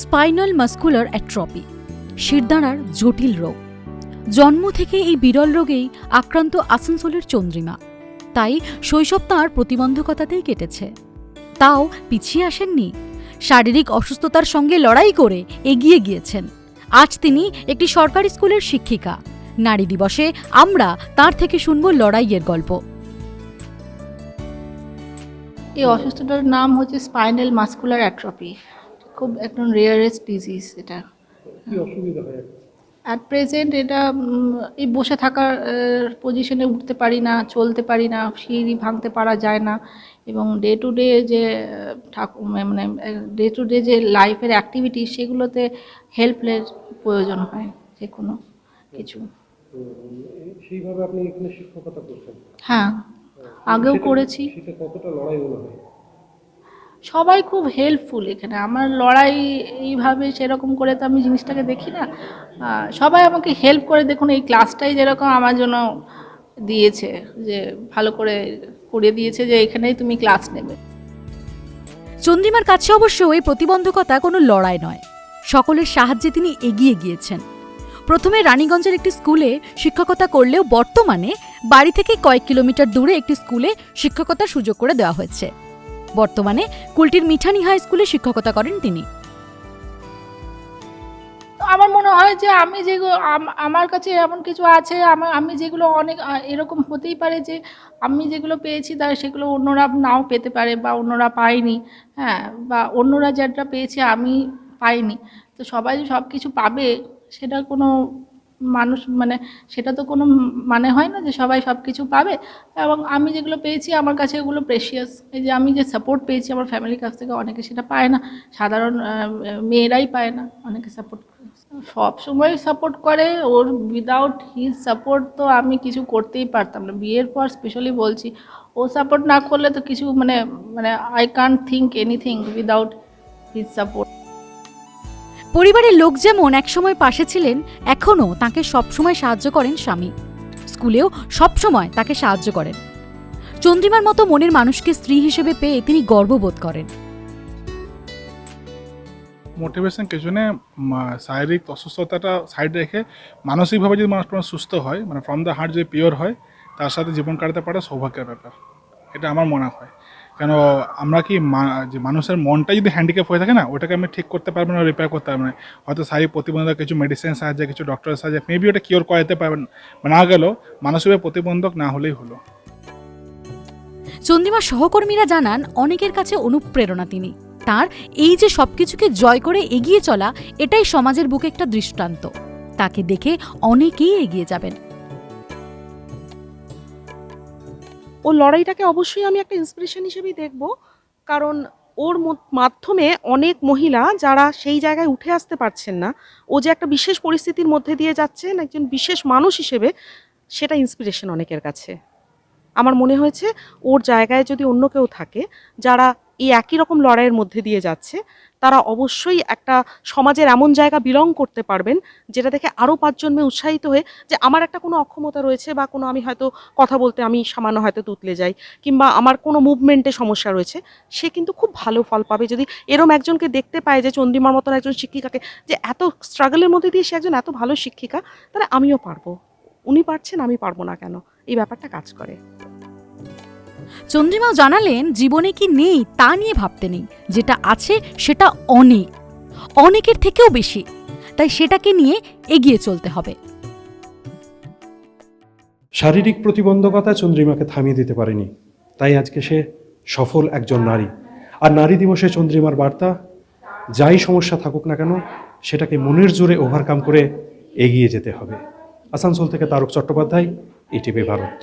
Spinal muscular অ্যাট্রপি, শিরদাঁড়ার জটিল রোগ। জন্ম থেকে এই বিরল রোগেই আক্রান্ত আসানসোলের চন্দ্রিমা। তাই শৈশব তাঁর প্রতিবন্ধকতাতেই কেটেছে। তাও পিছিয়ে আসেননি। শারীরিক অসুস্থতার সঙ্গে লড়াই করে এগিয়ে গিয়েছেন। আজ তিনি একটি সরকারি স্কুলের শিক্ষিকা। নারী দিবসে আমরা তার থেকে শুনব লড়াইয়ের গল্প। এই অসুস্থতার নাম হচ্ছে স্পাইনাল মাস্কুলার অ্যাট্রপি। খুব একদম রেয়ারেস্ট ডিজিজ এটা। অ্যাট প্রেজেন্ট এটা এই বসে থাকার পজিশনে উঠতে পারি না চলতে পারি না সিঁড়ি ভাঙতে পারা যায় না এবং ডে টু ডে যে ঠাকুর মানে ডে টু ডে যে লাইফের অ্যাক্টিভিটি সেগুলোতে হেল্পলের প্রয়োজন হয় যে কোনো কিছু। সেইভাবে আপনি এখানে শিক্ষকতা করছেন? হ্যাঁ আগেও করেছি। কতটা লড়াই হয়? সবাই খুব হেল্পফুল এখানে। আমার লড়াই এইভাবে সেরকম করে তো আমি জিনিসটাকে দেখি না। সবাই আমাকে হেল্প করে। দেখুন, এই ক্লাসটাই যেরকম আমার জন্য দিয়েছে, যে ভালো করে করে দিয়েছে যে এখানেই তুমি ক্লাস নেবে। চন্দ্রিমার কাছে অবশ্য এই প্রতিবন্ধকতা কোনো লড়াই নয়। সকলের সাহায্যে তিনি এগিয়ে গিয়েছেন। প্রথমে রানীগঞ্জের একটি স্কুলে শিক্ষকতা করলেও বর্তমানে বাড়ি থেকে কয়েক কিলোমিটার দূরে একটি স্কুলে শিক্ষকতার সুযোগ করে দেওয়া হয়েছে। বর্তমানে কুলটির মিঠানি হাই স্কুলে শিক্ষকতা করেন তিনি। আমার মনে হয় যে আমি যেগুলো আমার কাছে এমন কিছু আছে, আমি যেগুলো অনেক এরকম হতেই পারে যে আমি যেগুলো পেয়েছি তার সেগুলো অন্যরা নাও পেতে পারে বা অন্যরা পায়নি হ্যাঁ বা অন্যরা যেটা পেয়েছে আমি পাইনি। তো সবাই সব কিছু পাবে সেটা কোনো মানুষ মানে সেটা তো কোনো মানে হয় না যে সবাই সব কিছু পাবে। এবং আমি যেগুলো পেয়েছি, আমার কাছে ওগুলো প্রেশিয়াস এই যে আমি যে সাপোর্ট পেয়েছি আমার ফ্যামিলির কাছ থেকে, অনেকে সেটা পায় না। সাধারণ মেয়েরাই পায় না, অনেকে সাপোর্ট সব সময় সাপোর্ট করে, ওর উইদাউট হিজ সাপোর্ট তো আমি কিছু করতেই পারতাম না। বিয়ের পর স্পেশালি বলছি, ও সাপোর্ট না করলে তো কিছু মানে মানে I can't think anything without his support পরিবারের লোক যেমন একসময় পাশে ছিলেন এখনও তাকে সবসময় সাহায্য করেন স্বামী। স্কুলেও সবসময় তাকে সাহায্য করেন। চন্দ্রিমার মতো মনের মানুষকে স্ত্রী হিসেবে পেয়ে তিনি গর্ববোধ করেন। মোটিভেশন পেছনে মা- শারীরিক অসুস্থতাটা সাইড রেখে মানসিকভাবে যদি মানুষ সুস্থ হয় মানে ফ্রম দ্য হার্ট যদি পিওর হয়, তার সাথে জীবন কাটাতে পারা সৌভাগ্যের ব্যাপার। এটা আমার মনে হয়। কেন আমরা কি যে মানুষের মনটা যদি হ্যান্ডিক্যাপ হয়ে থাকে না, ওটাকে আমি ঠিক করতে পারব না রিপেয়ার করতে পারব না। হয়তো শারীরিক প্রতিবন্ধক, কিছু মেডিসিন সাহায্যে, কিছু ডক্টরের সাহায্যে মেবি ওটা কিওর করাতে পারবেন। না গেলেও মানসিকভাবে প্রতিবন্ধক না হলেই হলো। চন্দ্রিমার সহকর্মীরা জানান, অনেকের কাছে অনুপ্রেরণা তিনি। তার এই যে সব কিছুকে জয় করে এগিয়ে চলা, এটাই সমাজের বুকে একটা দৃষ্টান্ত। তাকে দেখে অনেকেই এগিয়ে যাবেন। ও লড়াইটাকে অবশ্যই আমি একটা ইন্সপিরেশন হিসেবেই দেখব। কারণ ওর মধ্য- মাধ্যমে অনেক মহিলা যারা সেই জায়গায় উঠে আসতে পারছেন না, ও যে একটা বিশেষ পরিস্থিতির মধ্যে দিয়ে যাচ্ছেন, একজন বিশেষ মানুষ হিসেবে, সেটা ইন্সপিরেশন অনেকের কাছে। আমার মনে হয়েছে ওর জায়গায় যদি অন্য কেউ থাকে, যারা এই একই রকম লড়াইয়ের মধ্যে দিয়ে যাচ্ছে, তারা অবশ্যই একটা সমাজের এমন জায়গা বিলং করতে পারবেন, যেটা দেখে আরও পাঁচজন মেয়ে উৎসাহিত হয়ে যে আমার একটা কোনো অক্ষমতা রয়েছে বা কোনো আমি হয়তো কথা বলতে আমি সামান্য হয়তো তুতলে যাই, কিংবা আমার কোনো মুভমেন্টে সমস্যা রয়েছে, সে কিন্তু খুব ভালো ফল পাবে। যদি এরম একজনকে দেখতে পায় যে চন্দ্রিমার মতন একজন শিক্ষিকাকে, যে এত স্ট্রাগলের মধ্যে দিয়ে সে একজন এত ভালো শিক্ষিকা, তাহলে আমিও পারব। উনি পারছেন আমি পারব না কেন? এই ব্যাপারটা কাজ করে। চন্দ্রিমাও জানালেন জীবনে কি নেই তা নিয়ে ভাবতে নেই। যেটা আছে সেটা অনেক। অনেকের থেকেও বেশি। তাই সেটাকে নিয়ে এগিয়ে চলতে হবে। শারীরিক প্রতিবন্ধকতা চন্দ্রিমাকে থামিয়ে দিতে পারেনি। তাই আজকে সে সফল একজন নারী। আর নারী দিবসে চন্দ্রিমার বার্তা যাই সমস্যা থাকুক না কেন সেটাকে মনের জোরে ওভারকাম করে এগিয়ে যেতে হবে। আসানসোল থেকে তারক চট্টোপাধ্যায় ইটিভি ভারত।